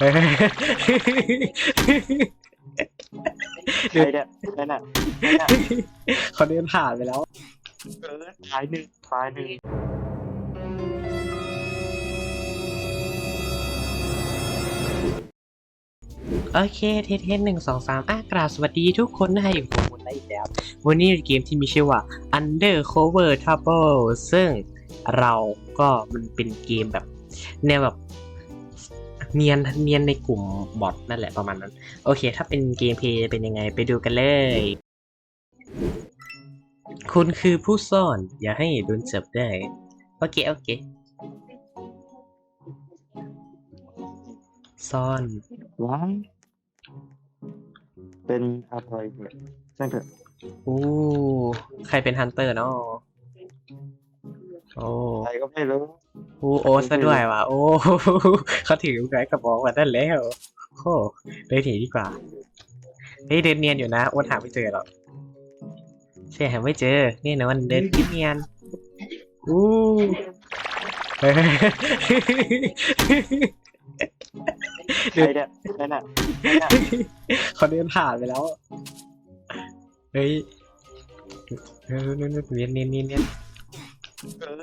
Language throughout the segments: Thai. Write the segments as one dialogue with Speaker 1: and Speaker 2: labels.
Speaker 1: เฮ้ย
Speaker 2: ใครเนี่ยนั่นน่ะ
Speaker 1: เขาเดินผ่านไปแล้ว
Speaker 2: เออตายหนึ่งตายหนึ่ง
Speaker 1: โอเคเทสเทสหนึ่งสองสามอะกราบสวัสดีทุกคนนะฮะอยู่กับผมได้อีกแล้ว วันนี้เกมที่มีชื่อว่า Undercover Trouble ซึ่งเราก็มันเป็นเกมแบบแนวแบบ เนียนเนียนในกลุ่มบอทนั่นแหละประมาณนั้น โอเค ถ้าเป็นเกมเพลย์เป็นยังไงไปดูกันเลย คุณคือผู้ซ่อน อย่าให้โดนจับได้ โอเค โอเค ซ่อน
Speaker 2: ว้ายเป็นอะไรเนี่ยช่างเถอะ
Speaker 1: อู้ใครเป็นฮันเตอร์เนาะ โอ้
Speaker 2: ใครก็ไม่รู้
Speaker 1: โอ้โอ้ซะด้วยว่ะ โอ้เขาถือไม้กระบอกมาได้แล้วโอ้เดินหนีดีกว่าเฮ้ยเดินเนียนอยู่นะโอ้หาไม่เจอหรอกเชื่อหาไม่เจอนี่นะมันเดินกินเนียนอู้เฮ้ย
Speaker 2: ใครเนี่ยนั่นน่ะนั่นน่ะ
Speaker 1: เขาเดินผ่านไปแล้วเฮ้ยเฮ้ยเนียนเนียนเนียนเนียนเนียน
Speaker 2: เออ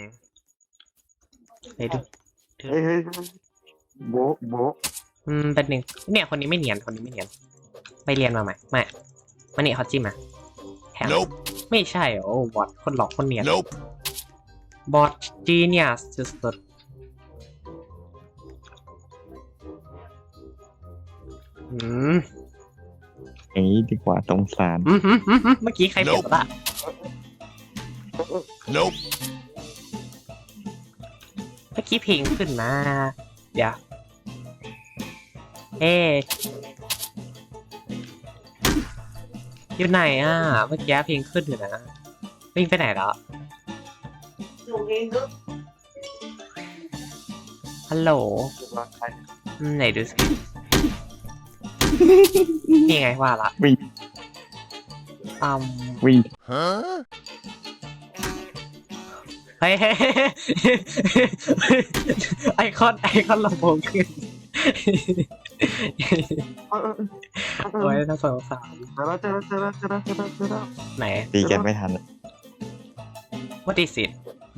Speaker 1: เฮ้ยดูเฮ้ย
Speaker 2: เฮ้ยเฮ้ยโบะโบะ
Speaker 1: อืมเป็นหนึ่งเนี่ยคนนี้ไม่เนียนคนนี้ไม่เนียน ไปเรียนมาไหมไม่มาเนี่ยเขาจิ้มมาแถม
Speaker 3: Nope.
Speaker 1: ไม่ใช่โอ้บอทคนหลอกคนเนียน
Speaker 3: Nope.
Speaker 1: บอทจีเนียสสุดๆอืม
Speaker 4: อย่างนี้ดีกว่าสงสาร
Speaker 1: อืมอืมอืมอืมเมื่อกี้ใครเปลี่ยนละ
Speaker 3: Nope.
Speaker 1: เมื่อกี้เพลงขึ้นนะเดี๋ยว เอ๊ะอยู่ไหนอะ เมื่อกี้เพลงขึ้นอยู่นะวิ่งไปไหนแล้วฮัลโหลอืมไหนดูสิ นี่ไงว่าละ
Speaker 4: วิ่ง
Speaker 1: อืม
Speaker 4: วิ่ง
Speaker 3: Huh?
Speaker 1: เฮ้ย เฮ้ยไอคอนไอคอนลำโพงขึ้น
Speaker 2: เออเออเออ
Speaker 1: โอ้ยทั้งสองสาม
Speaker 2: เจอแล้วเจอแล้วเจอแล้วเจอแล้วเจอแล้วเจอแล้ว
Speaker 1: ไหน
Speaker 4: ตีกันไม่ทัน
Speaker 1: What is it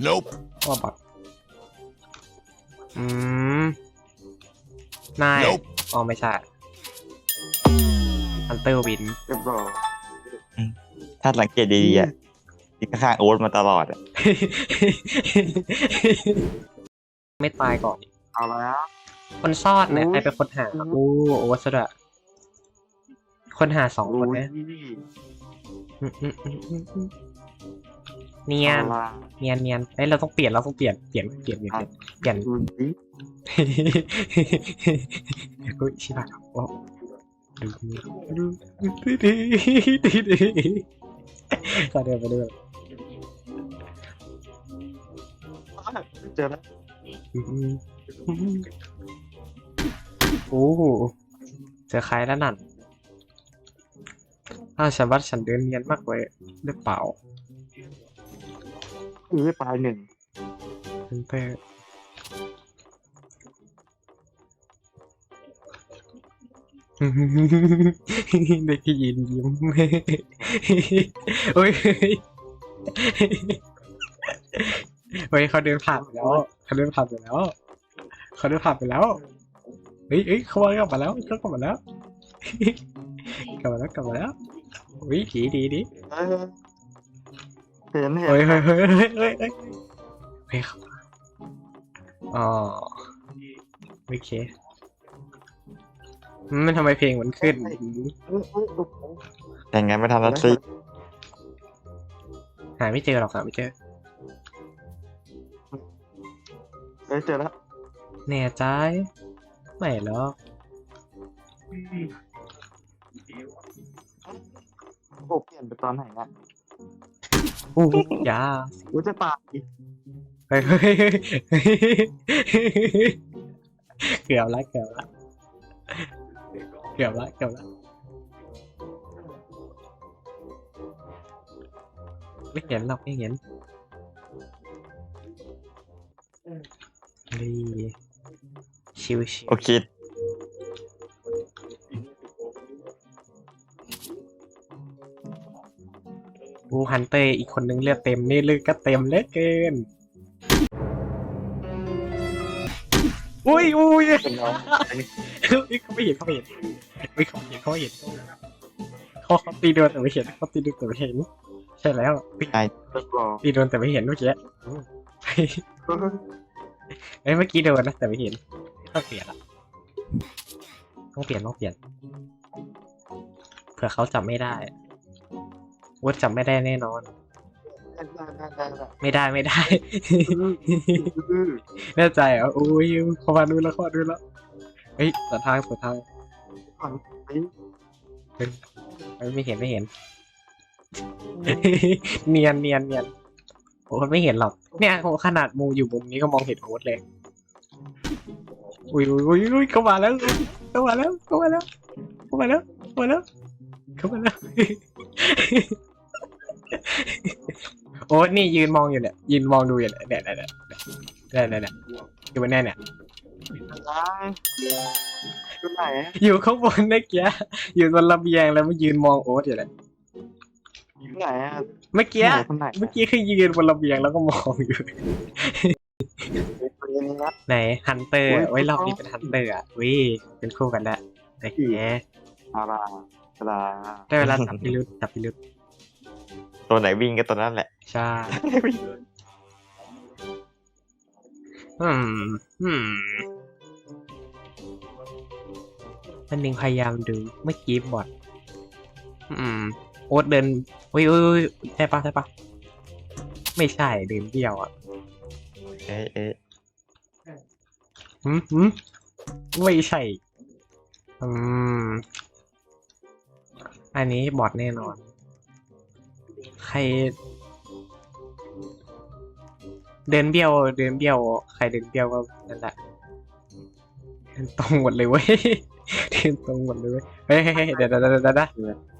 Speaker 3: Nope.
Speaker 1: ว่าบอทอืมนาย
Speaker 3: Nope.
Speaker 1: อ๋อไม่ใช่ฮันเตอร์วิน
Speaker 2: เรียบร้อย
Speaker 4: ถ้าสังเกตดีๆอะ ที่ข้างๆโอ๊ตมาตลอดอะ
Speaker 1: ไม่ตายก่อน
Speaker 2: เอาแล้ว
Speaker 1: คนซ่อนเนี่ย
Speaker 2: โอ้
Speaker 1: ใคร
Speaker 2: ย
Speaker 1: เป็นคนหาโอ้โอ้ซะด้วยคนหาสองคน
Speaker 2: โอ้ย
Speaker 1: นะอืมอืมอืมอืมอืมเนียน
Speaker 2: เอาละ
Speaker 1: เนียนเนียนเอ้ยเราต้องเปลี่ยนเราต้องเปลี่ยนเปลี่ยนเปลี่ยนเปลี่ยนเปลี่ยน
Speaker 2: ดูสิ
Speaker 1: อุ้ยชิบะโอ้ดูดูดูดีดีดีขอเดินมาเดิ
Speaker 2: เจอแล้ว
Speaker 1: โอ้โหเจอใครแล้วนั่นอ้าวฉันว่าฉันเดินเนียนมากเลยหรือเปล่า
Speaker 2: เออตายหนึ่ง
Speaker 1: เซนเตอร์เด็กยินยิ้มโอ้ย เฮ้ยเฮ้ยเขาเดินผ่านไปแล้วเขาเดินผ่านไปแล้วเขาเดินผ่านไปแล้วเฮ้ยเฮ้ยเขากลับมาแล้วเขากลับมาแล้วกลับมาแล้วกลับมาแล้ววิดีดีดี
Speaker 2: เออเห็นเห็น
Speaker 1: เฮ้ยเฮ้ยเฮ้ยเฮ้ยเฮ้ยเฮ้ยเฮ้ยเขาอ๋อโอเคอืมมันทำไมเพลงมันขึ้น
Speaker 2: เออเออเออเออ
Speaker 4: แต่งั้นไม่ทันแล้วสิ
Speaker 1: หาไม่เจอหรอกหาไม่เจอ
Speaker 2: เฮ้ยเจอแล้ว
Speaker 1: แน่ใจไม่หรอก
Speaker 2: โอ้เปลี่ยนไปตอนไหนนะ
Speaker 1: อู้ยา
Speaker 2: กูจะตาย
Speaker 1: เฮ้ยเฮ้ยเฮ้ยเกือบละเกือบละเกือบละเกือบละไม่เห็นหรอกไม่เห็น ชิวชิว
Speaker 4: โอเค
Speaker 1: บูฮันเตอร์อีกคนนึงเลือดเต็มนี่เลือดก็เต็มเหลือเกิน อุ้ยอุ้ย
Speaker 2: เป็นน้อง
Speaker 1: อุ๊ยเขาไม่เห็นเขาไม่เห็นอุ๊ยเขาไม่เห็นเขาไม่เห็นเขาเขาตีโดนแต่ไม่เห็นเขาตีโดนแต่ไม่เห็นใช่แล้วอุ๊ย
Speaker 2: ทดลอง
Speaker 1: ตีโดนแต่ไม่เห็นเมื่อกี้อืม เอ้ยเมื่อกี้โดนนะแต่ไม่เห็นต้องเปลี่ยนละต้องเปลี่ยนต้องเปลี่ยนเผื่อเขาจำไม่ได้ว่าจำไม่ได้แน่นอน ไม่ได้ไม่ได้ แน่ใจเหรออุ้ยเข้ามาดูแล้วข้ามาดูแล้วเฮ้ยสัทางสัทางไม่เห็นไม่เห็น เนียนเนียนเนียน โอ้ไม่เห็นหรอกเนี่ยโหขนาดมุมอยู่มุมนี้ก็มองเห็นโอ๊ตเลยอุ้ยอุ้ยอุ้ยอุ้ยเข้ามาแล้วเข้ามาแล้วเข้ามาแล้วเข้ามาแล้วเข้ามาแล้วเข้ามาแล้วโอ๊ตนี่ยืนมองอยู่เนี่ยยืนมองดูอยู่เนี่ยเนี่ยเนี่ยเนี่ยเนี่ยเนี่ยเนี่ยอยู่บนเนี่ยเนี่ย
Speaker 2: คุณไหน
Speaker 1: อยู่ข้างบนเมื่อกี้อยู่บนระเบียงแล้วมายืนมองโอ๊ตอยู่เลย
Speaker 2: คุณไหนอะ
Speaker 1: เมื่อกี้
Speaker 2: คุณไหน
Speaker 1: เมื่อกี้คือยืนบนระเบียงแล้วก็มองอยู่
Speaker 2: ปืนนะ
Speaker 1: ไหนฮันเตอร์
Speaker 2: โอ้ย
Speaker 1: ไว้ยรอบนี้เป็นฮันเตอร์อะวิเป็นคู่กันแล้วโอเค
Speaker 2: อาราอารา
Speaker 1: ได้เวลาจับพิรุษจับพิรุษ
Speaker 4: ตัวไหนวิ่งก็ตัวนั้นแหละ
Speaker 1: ใช่อืมอืมอันหนึ่งพยายามดูเมื่อกี้บอดอืมโอ๊ตเดินอุ้ยอุ้ยอุ้ยใช่ปะใช่ปะไม่ใช่เดินเดียวอะ
Speaker 4: เอ๊ะเอ๊ะ
Speaker 1: หืมหืมไม่ใช่ อืม อันนี้บอดแน่นอน ใคร เดินเบี้ยว เดินเบี้ยว ใครเดินเบี้ยวก็นั่นแหละเดินตรงหมดเลยเว้ยเดินตรงหมดเลยเว้ย เฮ้ยเฮ้ยเฮ้ยเดี๋ยวเดี๋ยวเดี๋ยว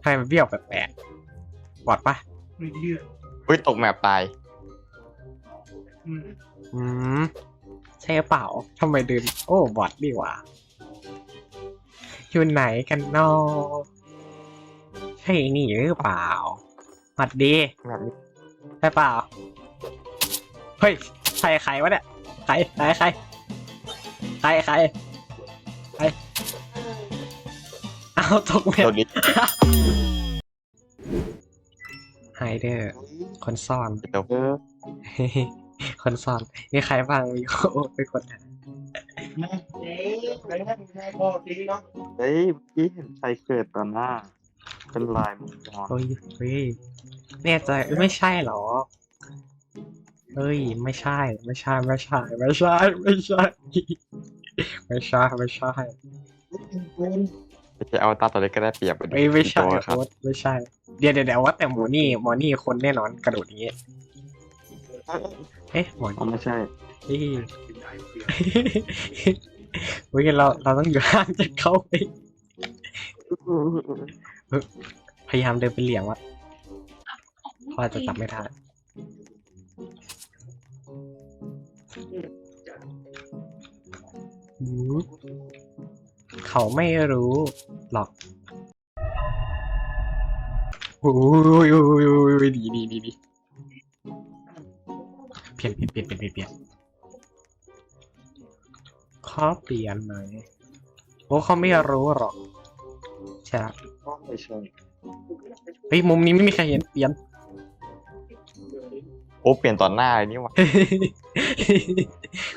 Speaker 1: เดี๋ยวเดี๋ยวทำไมมันเบี้ยวแปลกๆบอดปะ
Speaker 4: อุ้ยตกแมปตาย
Speaker 1: อืมใช่หรือเปล่าทำไมเดิน โอ้บอดดีกว่า อยู่ไหนกันนอใช่นี่หรือเปล่าหมัดดี
Speaker 2: แบบนี้
Speaker 1: ใช่เปล่า เฮ้ย ใครใครวะเนี่ย ใครใครใครใครใครใครเอา ตกแม
Speaker 4: ตัว
Speaker 1: ว
Speaker 4: นี้
Speaker 1: ไฮเดอร์คนซ่อน
Speaker 4: ตัว
Speaker 2: เออ
Speaker 1: คนซ่อนมีใครบ้างมีโอ้เป็นคนหา
Speaker 2: เฮ้ยเมื่อกี้เห็นใครเกิดต่อหน้า เป็นลายมังกร
Speaker 1: เฮ้ยเฮ้ยแน่ใจเอ้ยไม่ใช่หรอเฮ้ยไม่ใช่ ไม่ใช่ไม่ใช่ ไม่ใช่ ไม่ใช่ ไม่ใช่ไม่ใช่
Speaker 4: จะเอาตาตัวเล็กก็ได้เปรียบ
Speaker 1: เอ้ยไม่ใช่
Speaker 4: ตัวครับ
Speaker 1: โอ๊ตไม่ใช่ เดี๋ยวเดี๋ยวเดี๋ยวว่าแต่หมอนี่หมอนี่คนแน่นอนกระโดดอย่างเงี้ยเอ๊ะหมอ
Speaker 2: อ๋อ
Speaker 1: นี่
Speaker 2: ไม่ใช่
Speaker 1: เฮ้ยเฮ้ยเราเราต้องอยู่ห่างจากเขาไปพยายามเดินไปเหลี่ยมวะเขาอาจจะจับไม่ทันหืม เขาไม่รู้หรอกโอ้ยโอ้ยโอ้ยดีดีดีดีเปลี่ยนเปลี่ยนเปลี่ยนเปลี่ยนเปลี่ยนเปลี่ยนขอเปลี่ยนหน่อยโอ้เขาไม่รู้หรอกใช่ละ
Speaker 2: ไม่ใช่
Speaker 1: เฮ้ยมุมนี้ไม่มีใครเห็นเปลี่ยน
Speaker 4: โอ้เปลี่ยนต่อหน้าเลยนี่หวะ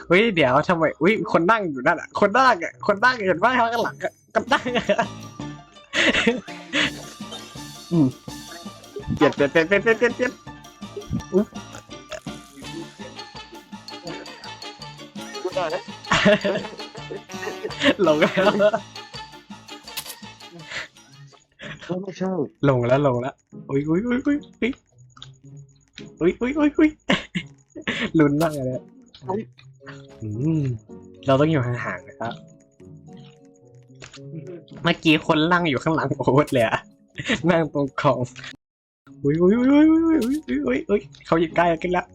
Speaker 1: เฮ้ยเดี๋ยวทำไมอุ้ยคนนั่งอยู่นั่นอะ คนนั่งอะคนนั่งเห็นว่าข้างหลังอะกันนั่งอะอืมเปลี่ยนเปลี่ยนเปลี่ยนเปลี่ยนเปลี่ยนเปลี่ยนเปลี่ยน
Speaker 2: กูได้แล้ว
Speaker 1: หลงแล้ว
Speaker 2: ก็ไม่ใช่
Speaker 1: ลงแล้วลงแล้วอุ้ยอุ้ยอุ้ยอุ้ย อุ้ยอุ้ยอุ้ยอุ้ยอุ้ยลุ้นมากเลยอะอืมเราต้องอยู่ห่างๆนะครับ เมื่อกี้คนนั่งอยู่ข้างหลังโอ๊ตเลยอะนั่งตรงกล่องอุ้ยอุ้ยอุ้ยอุ้ยอุ้ยอุ้ยอุ้ยอุ้ยเขาอยู่ใกล้กันแล้ว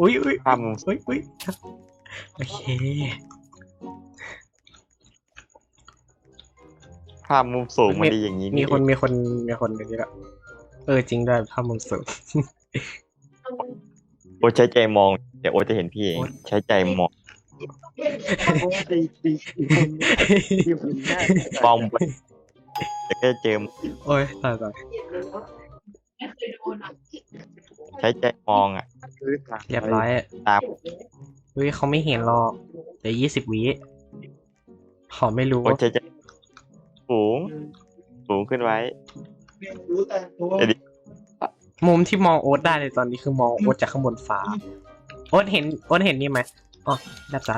Speaker 1: อุ้ยอุ้ย
Speaker 2: ภาพมุม
Speaker 1: อุ้ยอุ้ยโอเค
Speaker 2: ภาพมุมสูง
Speaker 1: มั
Speaker 2: มัน
Speaker 1: นมี
Speaker 2: ดีอย่างนี้
Speaker 1: มีคนมีคนมีคนอย่างนี้แล้วเออจริงด้วยภาพมุมสูง
Speaker 4: โอ๊ตใช้ใจมองเดี๋ยวโอ๊ตจะเห็นพี่เอง
Speaker 1: โอ๊ต
Speaker 4: ใช้ใจมอง
Speaker 2: ตีตีตีคนได้
Speaker 4: มองบนเดี๋ยวก็จะเจอ
Speaker 1: โอ้ยตายตาย
Speaker 4: ใช้ใจมองอะ
Speaker 1: เรียบร้อย
Speaker 4: ตาม
Speaker 1: เฮ้ยเขาไม่เห็นหรอกเดี๋ยวยี่สิบวิเขาไม่รู้
Speaker 4: โอ๊ตใช้ใจสูง สูงขึ้นไว้
Speaker 2: รู้แต่ตัว
Speaker 4: เดี๋ยวดิ
Speaker 1: มุมที่มองโอ๊ตได้เลยตอนนี้คือมองโอ๊ตจากข้างบนฟ้า โอ๊ตเห็นโอ๊ตเห็นนี่ไหมอ๋อดับจ้า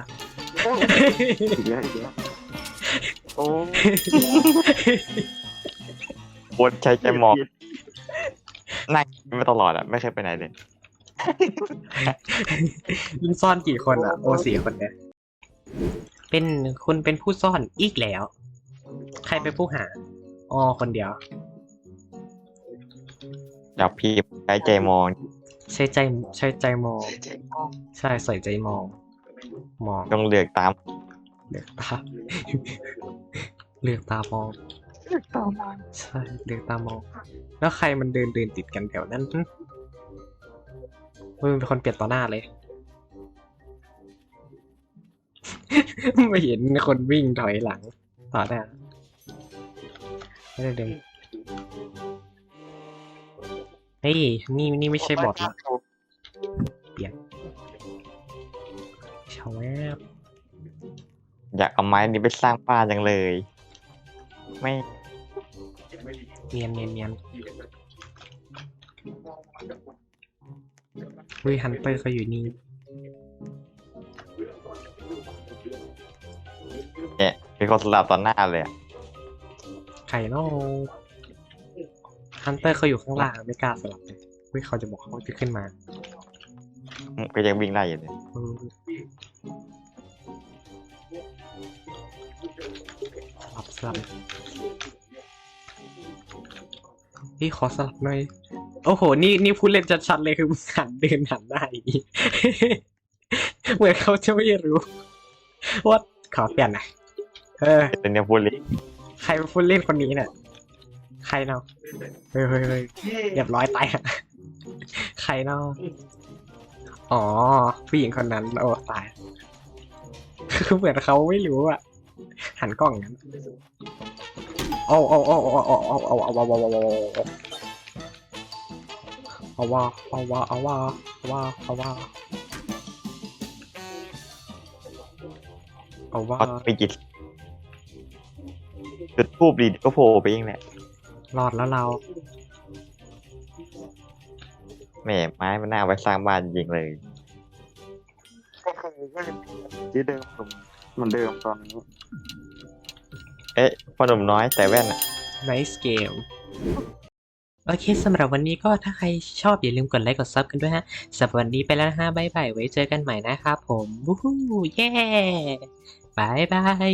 Speaker 2: อีกแล้วอีกแล้วโอ้
Speaker 4: โอ๊ตใช้ใจมองนั่งมาตลอดอะไม่เคยไปไหนเลย
Speaker 1: ลุงซ่อนกี่คนอะโอสี่คนเนี่ยเป็นคุณเป็นผู้ซ่อนอีกแล้ว ใครเป็นผู้หาอ๋อคนเดียว
Speaker 4: เดี๋ยวพี่ใช้ใจมอง
Speaker 1: ใช้ใจใช้ใจมอง ใช่ใส่ใจมอง มอง
Speaker 4: ต้องเลือกตาม
Speaker 1: เลือกตาเลือกตามอง
Speaker 2: ต่อมา
Speaker 1: ใช่เลือกตามอง แล้วใครมันเดินเดินติดกันแถวนั้นหึเฮ้ยมันเป็นคนเปลี่ยนต่อหน้าเลย ไม่เห็นคนวิ่งถอยหลังต่อหน้าไม่ได้เดิน ฮ้ย นี่นี่ไม่ใช่บอทละชาวแวบ
Speaker 4: อยากเอาไม้นี้ไปสร้างบ้านจังเลย ไม่
Speaker 1: เนียนเนียนเนียนเฮ้ยฮันเตอร์เขาอยู่นี่
Speaker 4: เนี่ยมีคนสลับต่อหน้าเลยอะ
Speaker 1: ไข่นอก ฮันเตอร์เขาอยู่ข้างล่างไม่กล้าสลับเลยเฮ้ยเขาจะบอกเขาจะขึ้นมา
Speaker 4: ก็ยังวิ่งได้อยู่เลย
Speaker 1: เออสลับสลับพี่ขอสลับหน่อย โอ้โห นี่นี่พูดเล่นชัดๆเลยคือมึงหันเดินหันหน้าอย่างนี้ เหมือนเขาจะไม่รู้ ว่าขอเปลี่ยนหน่อยเออ
Speaker 4: แต่เนี่ยพูดเลย
Speaker 1: ใครเป็นผู้เล่นคนนี้เนี่ย ใครเนาะเฮ้ยเฮ้ยเฮ้ยเรียบร้อยตายอะใครเนาะอ๋อ ผู้หญิงคนนั้นโอ้ตายคือเหมือนเขาไม่รู้อะหันกล้องอย่างนั้นโอ้โอ้โอ้โอ้โอ้โอ้โอ้เอาว่าเอาว่าเอาว่าเอาว่าเอาว่าเอาว่าเอาว่าเอาว่า
Speaker 4: เขาไปจิตจุดทูบดีก็โผล่ไปเองแหละ
Speaker 1: รอดแล้วเรา
Speaker 4: แหม่ไม้มันน่าเอาไว้สร้างบ้านจริงเลย
Speaker 2: ก็คือก็ยังที่เดิมผมเหมือนเดิมตอนนี้
Speaker 4: เอ๊ะพ่อหนุ่มน้อยแต่แว่นอะ
Speaker 1: Nice game โอเคสำหรับวันนี้ก็ถ้าใครชอบอย่าลืมกดไลค์กดซับกันด้วยฮะสำหรับวันนี้ไปแล้วนะฮะบ๊ายบายไว้เจอกันใหม่นะครับผมวู้ฮู้เย้บายบาย